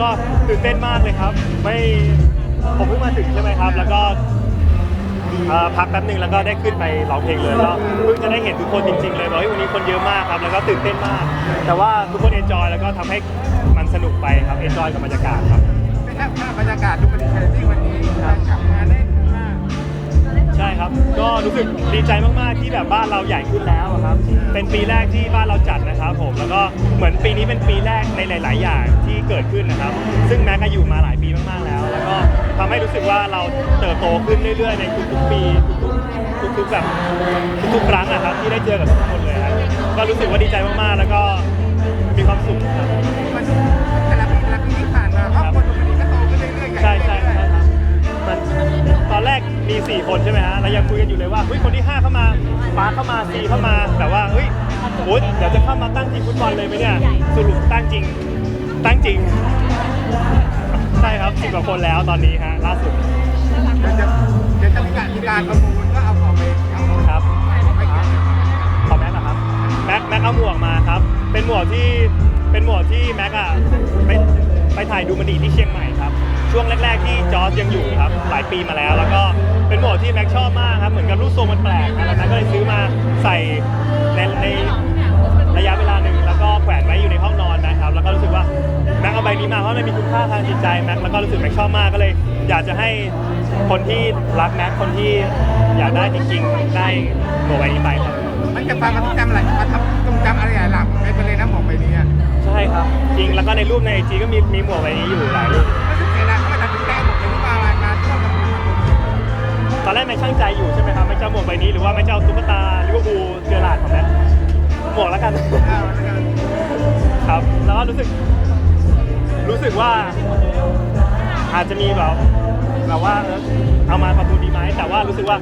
ก็ตื่นเต้นมากเลยครับ ไม่ผมเพิ่งมาถึงใช่ไหมครับ แล้วก็เอ่อพักแป๊บหนึ่งแล้วก็ได้ขึ้นไปร้องเพลงเลยแล้วเพิ่งจะได้เห็นทุกคนจริงๆเลยบอกว่าวันนี้คนเยอะมากครับ แล้วก็ตื่นเต้นมาก แต่ว่าทุกคนเอนจอยแล้วก็ทำให้มันสนุกไปครับเอนจอยกับบรรยากาศครับ เป็นภาพบรรยากาศดูเป็นดีที่วันนี้การกลับมาได้ รู้สึกดีใจมากๆที่แบบบ้านเราใหญ่ขึ้นแล้วอะครับ เป็นปีแรกที่บ้านเราจัดนะครับผม แล้วก็เหมือนปีนี้เป็นปีแรกในหลาย ๆ อย่างที่เกิดขึ้นนะครับ ซึ่งแม็กก็อยู่มาหลายปีมากๆแล้ว แล้วก็ทำให้รู้สึกว่าเราเติบโตขึ้นเรื่อย ๆ ในทุกๆปี ทุกๆทุกๆแบบทุกๆครั้งนะครับที่ได้เจอกับทุกคนเลยครับ ก็รู้สึกว่าดีใจมากๆ แล้วก็มีความสุขครับ มี 4 คนใช่ไหมฮะเรายังคุยกันอยู่เลยว่าเฮ้ยคนที่ 5 เข้ามาฟ้าเข้ามาซีเข้ามาแต่ว่าเฮ้ยโอ๊ยเดี๋ยวจะเข้ามาตั้งทีมฟุตบอลเลยไหมเนี่ยสรุปตั้งจริงตั้งจริง ใช่ครับสิบกว่าคนแล้วตอนนี้ฮะล่าสุดเดี๋ยวจะเดี๋ยวจะมีการมีการประมูลก็เอาของไปเอาของครับไปขายขอแม็กอะครับแม็กแม็กเอาหมวกมาครับ เป็นหมวกที่เป็นหมวกที่แม็กอะไปไปถ่ายดูมันดีที่เชียงใหม่ครับ ช่วงแรก ๆ ที่จอร์จยังอยู่ครับหลายปีมาแล้วแล้วก็ เป็นหมวกที่แม็กชอบมากครับเหมือนกับรูปทรงมันแปลกนะแล้วแม็กก็เลยซื้อมาใส่ในในระยะเวลาหนึ่งแล้วก็แขวนไว้อยู่ในห้องนอนนะครับ แล้วก็รู้สึกว่าแม็กเอาใบนี้มาเพราะมันมีคุณค่าทางจิตใจแม็กแล้วก็รู้สึกแม็กชอบมากก็เลย อยากจะให้คนที่รักแม็กคนที่อยากได้จริงๆได้หมวกใบนี้ไปครับมันจะความทรงจำอะไรมาทำทรงจำอะไรหลายๆไปเลยนะหมอกไปนี้ใช่ครับจริงแล้วก็ในรูปในไอจีก็มีมีหมวกใบนี้อยู่หลายรูป ตอนแรกแม่ช่างใจอยู่ใช่ไหมครับไม่เจ้าหมวกใบนี้หรือว่าไม่เจ้าตุ๊กตาลิเวอร์พูลเจอร์ลาร์ดของแม่หมวกแล้วกันเอาแล้วกัน ครับ แล้วก็รู้สึก รู้สึกว่า อาจจะมีแบบแบบว่าเออเอามาประมูลดีไหมแต่ว่ารู้สึกว่า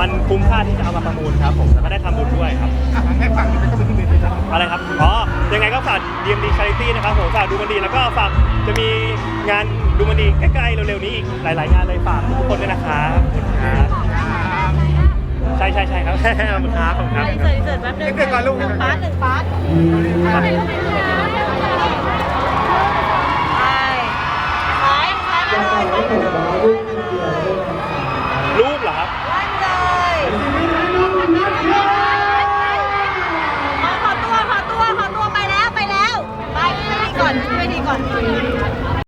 มันคุ้มค่าที่จะเอามาประมูลครับ ผมแล้วก็ได้ทำบุญด้วยครับ อะให้ฟังมันก็เป็นที่ดีที่สุดอะไรครับ อ๋อ ยังไงก็ฝาก DMD Charity นะครับผมฝากดูมันดีแล้วก็ฝากจะมีงานดูมันดีใกล้ๆเร็วๆนี้อีกหลายๆงานเลยฝากทุกคนด้วยนะครับขอบคุณครับครับใช่ใช่ใช่ครับขอบคุณครับขอบคุณครับ เสิร์ฟเสิร์ฟแป๊บนึงเดี๋ยวก่อนลูก หนึ่งปาร์ตหนึ่งปาร์ตไปซ้ายซ้ายมาเลยซ้ายมาเลย รูปเหรอครับ ไล่เลย ขอ